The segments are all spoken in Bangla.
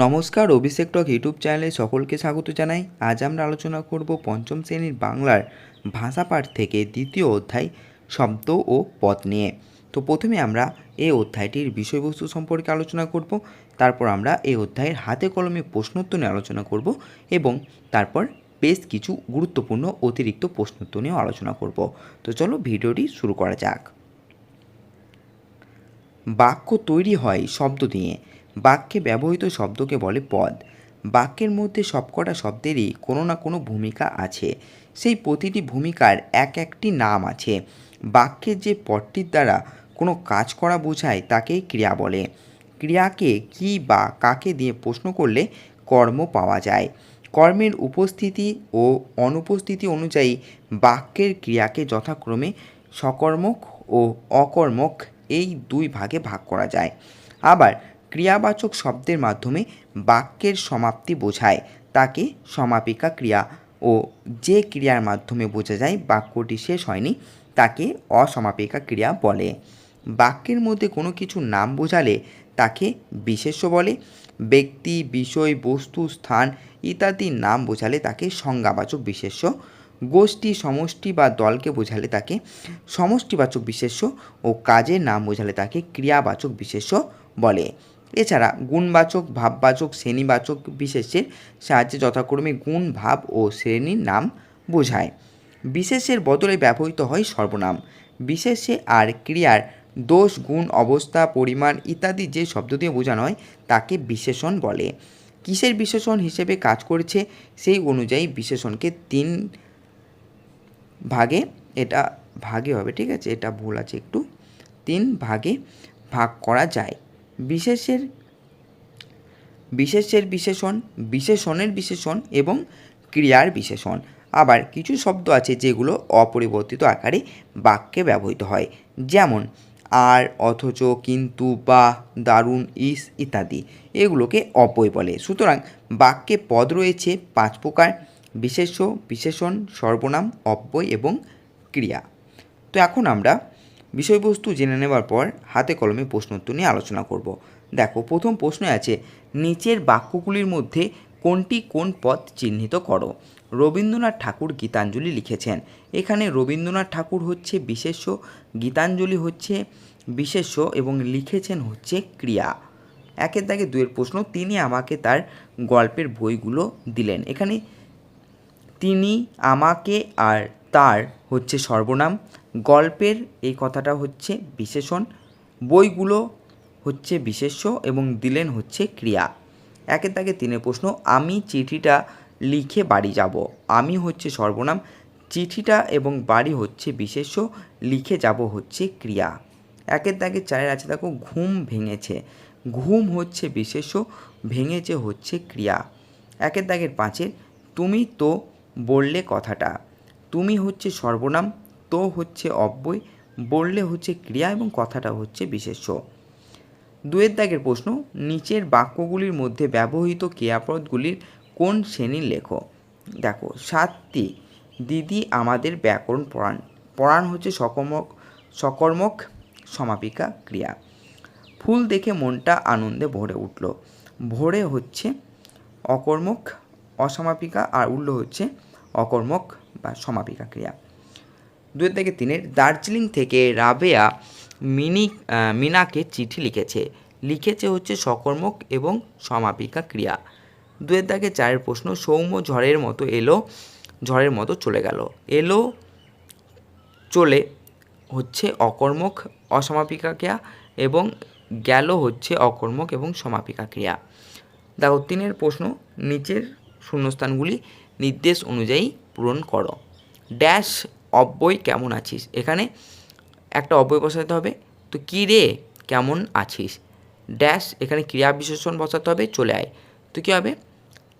নমস্কার, অভিষেক টক ইউটিউব চ্যানেলে সকলকে স্বাগত জানাই। আজ আমরা আলোচনা করব পঞ্চম শ্রেণির বাংলার ভাষা পাঠ থেকে দ্বিতীয় অধ্যায় শব্দ ও পদ নিয়ে। তো প্রথমে আমরা এই অধ্যায়টির বিষয়বস্তু সম্পর্কে আলোচনা করব, তারপর আমরা এই অধ্যায়ের হাতে কলমে প্রশ্নোত্তর নিয়ে আলোচনা করব এবং তারপর বেশ কিছু গুরুত্বপূর্ণ অতিরিক্ত প্রশ্নোত্তর নিয়েও আলোচনা করব। তো চলো ভিডিওটি শুরু করা যাক। বাক্য তৈরি হয় শব্দ দিয়ে। বাক্যে ব্যবহৃত শব্দকে বলে পদ। বাক্যের মধ্যে সবকটা শব্দেরই কোনো না কোনো ভূমিকা আছে। সেই প্রতিটি ভূমিকার এক একটি নাম আছে। বাক্যের যে পদটির দ্বারা কোনো কাজ করা বোঝায় তাকেই ক্রিয়া বলে। ক্রিয়াকে কি বা কাকে দিয়ে প্রশ্ন করলে কর্ম পাওয়া যায়। কর্মের উপস্থিতি ও অনুপস্থিতি অনুযায়ী বাক্যের ক্রিয়াকে যথাক্রমে সকর্মক ও অকর্মক এই দুই ভাগে ভাগ করা যায়। আবার ক্রিয়াবাচক শব্দের মাধ্যমে বাক্যের সমাপ্তি বোঝায়। তাকে সমাপিকা ক্রিয়া ও যে ক্রিয়ার মাধ্যমে বোঝা যায় বাক্যটি শেষ হয়নি, তাকে অসমাপিকা ক্রিয়া বলে। বাক্যের মধ্যে কোনো কিছু নাম বোঝালে তাকে বিশেষ্য বলে। ব্যক্তি, বিষয়, বস্তু, স্থান ইত্যাদির নাম বোঝালে তাকে সংজ্ঞাবাচক বিশেষ্য। গোষ্ঠী, সমষ্টি বা দলকে বোঝালে তাকে সমষ্টিবাচক বিশেষ্য ও কাজের নাম বোঝালে তাকে ক্রিয়াবাচক বিশেষ্য বলে। এছাড়া গুণবাচক, ভাববাচক, শ্রেণীবাচক বিশেষের সাহায্যে যথাক্রমে গুণ, ভাব ও শ্রেণির নাম বোঝায়। বিশেষের বদলে ব্যবহৃত হয় সর্বনাম। বিশেষে আর ক্রিয়ার দোষ, গুণ, অবস্থা, পরিমাণ ইত্যাদি যে শব্দ দিয়ে বোঝানো হয় তাকে বিশেষণ বলে। কিসের বিশেষণ হিসেবে কাজ করছে সেই অনুযায়ী বিশেষণকে তিন ভাগে, এটা ভাগে হবে, ঠিক আছে? এটা ভুল আছে একটু। তিন ভাগে ভাগ করা যায়। বিশেষের বিশেষের বিশেষণ, বিশেষণের বিশেষণ এবং ক্রিয়ার বিশেষণ। আবার কিছু শব্দ আছে যেগুলো অপরিবর্তিত আকারে বাক্যে ব্যবহৃত হয়। যেমন, আর, অথচ, কিন্তু, বা, দারুণ, ইস ইত্যাদি। এগুলোকে অপয় বলে। সুতরাং বাক্যে পদ রয়েছে পাঁচ প্রকার, বিশেষ্য, বিশেষণ, সর্বনাম অব্যয় এবং ক্রিয়া। তো এখন আমরা বিষয়বস্তু জেনে নেওয়ার পর হাতে কলমে প্রশ্ন প্রশ্নোত্তর নিয়ে আলোচনা করব। দেখো, প্রথম প্রশ্ন আছে, নিচের বাক্যগুলির মধ্যে কোনটি কোন পদ চিহ্নিত করো? রবীন্দ্রনাথ ঠাকুর গীতাঞ্জলি লিখেছেন। এখানে রবীন্দ্রনাথ ঠাকুর হচ্ছে বিশেষ্য, গীতাঞ্জলি হচ্ছে বিশেষ্য এবং লিখেছেন হচ্ছে ক্রিয়া। একের দাগে দুয়ের প্রশ্ন, তিনি আমাকে তার গল্পের বইগুলো দিলেন। এখানে তিনি আমাকে আর তার হচ্ছে সর্বনাম গল্পের এই কথাটা হচ্ছে বিশেষণ, বইগুলো হচ্ছে বিশেষ্য এবং দিলেন হচ্ছে ক্রিয়া। একের দাগে তিনের প্রশ্ন, আমি চিঠিটা লিখে বাড়ি যাব, আমি হচ্ছে সর্বনাম, চিঠিটা এবং বাড়ি হচ্ছে বিশেষ্য, লিখে যাব হচ্ছে ক্রিয়া। একের দাগে চারের আছে দেখো, ঘুম ভেঙেছে, ঘুম হচ্ছে বিশেষ্য, ভেঙেছে হচ্ছে ক্রিয়া। একের দাগের পাঁচের, তুমি তো বললে কথাটা, তুমি হচ্ছে সর্বনাম তো হচ্ছে অব্যয়, বললে হচ্ছে ক্রিয়া এবং কথাটা হচ্ছে বিশেষ্য। দুয়ের দাগের প্রশ্ন, নিচের বাক্যগুলির মধ্যে ব্যবহৃত ক্রিয়াপদগুলির কোন শ্রেণির লেখো দেখো, সাতটি। দিদি আমাদের ব্যাকরণ পড়ান। পড়ান হচ্ছে সকর্মক সকর্মক সমাপিকা ক্রিয়া। ফুল দেখে মনটা আনন্দে ভরে উঠল। ভরে হচ্ছে অকর্মক, অসমাপিকা, আর উঠল হচ্ছে অকর্মক বা সমাপিকা ক্রিয়া। দুয়ের থেকে তিনের দার্জিলিং থেকে রাবেয়া মিনি মিনাকে চিঠি লিখেছে। লিখেছে হচ্ছে সকর্মক এবং সমাপিকা ক্রিয়া। দুয়ের দাগে চারের প্রশ্ন, সৌম্য ঝড়ের মতো এলো, ঝড়ের মতো চলে গেল। এলো, চলে হচ্ছে অকর্মক, অসমাপিকা ক্রিয়া এবং গেল হচ্ছে অকর্মক এবং সমাপিকা ক্রিয়া। দেখো, তিনের প্রশ্ন, নিচের শূন্যস্থানগুলি নির্দেশ অনুযায়ী পূরণ করো। ড্যাশ অব্যয় কেমন আছিস? এখানে একটা অব্যয় বসাতে হবে। তো কী রে? কেমন আছিস? ড্যাশ, এখানে ক্রিয়া বিশেষণ বসাতে হবে, চলে আয়। তো কী হবে?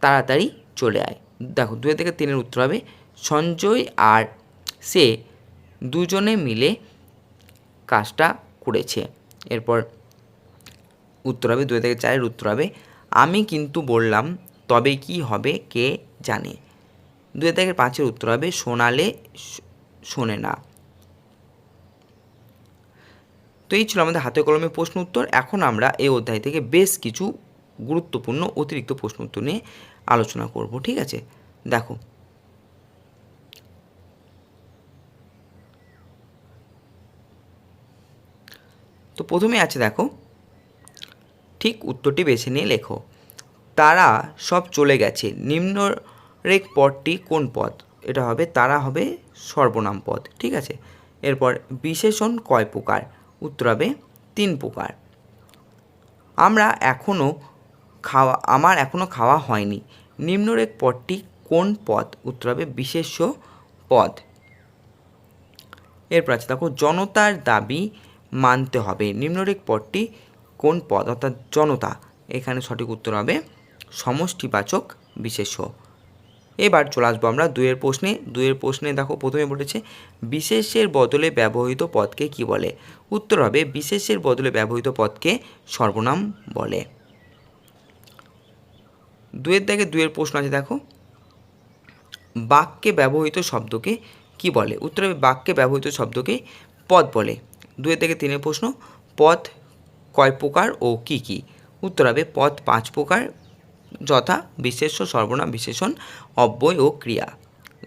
তাড়াতাড়ি চলে আয়। দেখো, দুই থেকে তিনের উত্তর হবে সঞ্জয় আর সে দুজনে মিলে কাজটা করেছে। এরপর উত্তর হবে, দুই থেকে চারের উত্তর হবে, আমি কিন্তু বললাম, তবে কি হবে কে জানে? দু হাজার থেকে পাঁচের উত্তর হবে শোনালে শোনে না। তো এই ছিল আমাদের হাতে কলমে প্রশ্ন উত্তর। এখন আমরা এই অধ্যায় থেকে বেশ কিছু গুরুত্বপূর্ণ অতিরিক্ত প্রশ্ন উত্তর নিয়ে আলোচনা করব, ঠিক আছে? দেখো। তো প্রথমে আছে দেখো, ঠিক উত্তরটি বেছে নিয়ে লেখো। তারা সব চলে গেছে। নিম্নরেখ পদটি কোন পদ এটা হবে তারা হবে সর্বনাম পদ, ঠিক আছে? এরপর বিশেষণ কয় প্রকার? উত্তর হবে তিন প্রকার। আমরা এখনও খাওয়া, আমার এখনও খাওয়া হয়নি। নিম্নরেখ পদটি কোন পদ? উত্তর হবে বিশেষ্য পদ। এরপর আছে, দেখো, জনতার দাবি মানতে হবে। নিম্নরেখ পদটি কোন পদ? অর্থাৎ জনতা। এখানে সঠিক উত্তর হবে সমষ্টিবাচক বিশেষ্য। এবার চলে আসব আমরা দুয়ের প্রশ্নে। দুয়ের প্রশ্নে দেখো প্রথমে বলেছে, বিশেষের বদলে ব্যবহৃত পদকে কি বলে? উত্তর হবে, বিশেষের বদলে ব্যবহৃত পদকে সর্বনাম বলে। দুয়ের দাগে দুয়ের প্রশ্ন আছে, দেখো। বাক্যে ব্যবহৃত শব্দকে কি বলে? উত্তর হবে, বাক্যে ব্যবহৃত শব্দকে পদ বলে। দুয়ের থেকে তিনের প্রশ্ন, পদ কয় প্রকার ও কি কি? উত্তর হবে, পদ পাঁচ প্রকার যথা বিশেষ্য, সর্বনাম বিশেষণ, অব্যয় ও ক্রিয়া।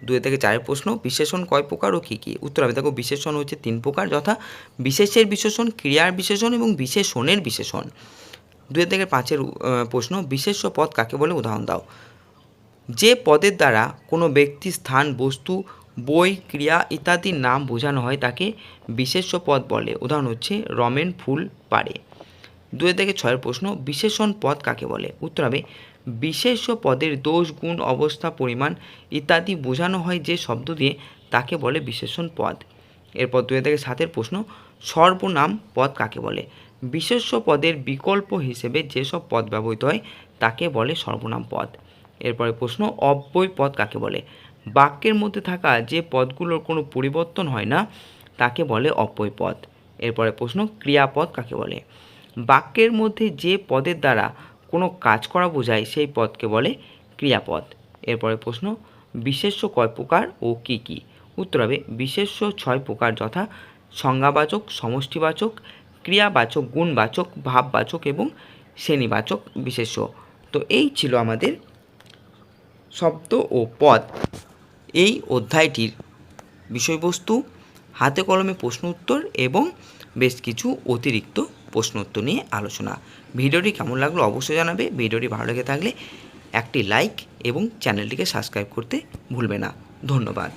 দুই থেকে চারের প্রশ্ন, বিশেষণ কয় প্রকার ও কী কী? উত্তর হবে দেখো, বিশেষণ হচ্ছে তিন প্রকার যথা বিশেষের বিশেষণ, ক্রিয়ার বিশেষণ এবং বিশেষণের বিশেষণ। দুই থেকে পাঁচের প্রশ্ন, বিশেষ্য পদ কাকে বলে? উদাহরণ দাও। যে পদের দ্বারা কোনো ব্যক্তি, স্থান, বস্তু, বই, ক্রিয়া ইত্যাদির নাম বোঝানো হয়, তাকে বিশেষ্য পদ বলে। উদাহরণ হচ্ছে, রমেন ফুল পারে দুই থেকে ছয়ের প্রশ্ন, বিশেষণ পদ কাকে বলে? উত্তর হবে বিশেষ্য পদের দোষ, গুণ, অবস্থা, পরিমাণ ইত্যাদি বোঝানো হয় যে শব্দ দিয়ে তাকে বলে বিশেষণ পদ। এরপর দুই থেকে সাতের প্রশ্ন, সর্বনাম পদ কাকে বলে? বিশেষ্য পদের বিকল্প হিসেবে যেসব পদ ব্যবহৃত হয়, তাকে বলে সর্বনাম পদ। এরপরে প্রশ্ন, অব্যয় পদ কাকে বলে? বাক্যের মধ্যে থাকা যে পদগুলোর কোনো পরিবর্তন হয় না, তাকে বলে অব্যয় পদ। এরপরে প্রশ্ন, ক্রিয়াপদ কাকে বলে? বাক্যের মধ্যে যে পদের দ্বারা কোনো কাজ করা বোঝায় সেই পদকে বলে ক্রিয়াপদ। এরপরে প্রশ্ন, বিশেষ্য কয় প্রকার ও কী কী? উত্তর হবে, বিশেষ্য ছয় প্রকার যথা সংজ্ঞাবাচক, সমষ্টিবাচক, ক্রিয়াবাচক, গুণবাচক, ভাববাচক এবং শ্রেণীবাচক বিশেষ্য। তো এই ছিল আমাদের শব্দ ও পদ। এই অধ্যায়টির বিষয়বস্তু, হাতে কলমে প্রশ্ন উত্তর এবং বেশ কিছু অতিরিক্ত প্রশ্ন উত্তর নিয়ে আলোচনা। ভিডিওটি কেমন লাগল অবশ্যই জানাবে। ভিডিওটি ভালো লেগে থাকলে একটি লাইক এবং চ্যানেলটিকে সাবস্ক্রাইব করতে ভুলবে না। ধন্যবাদ।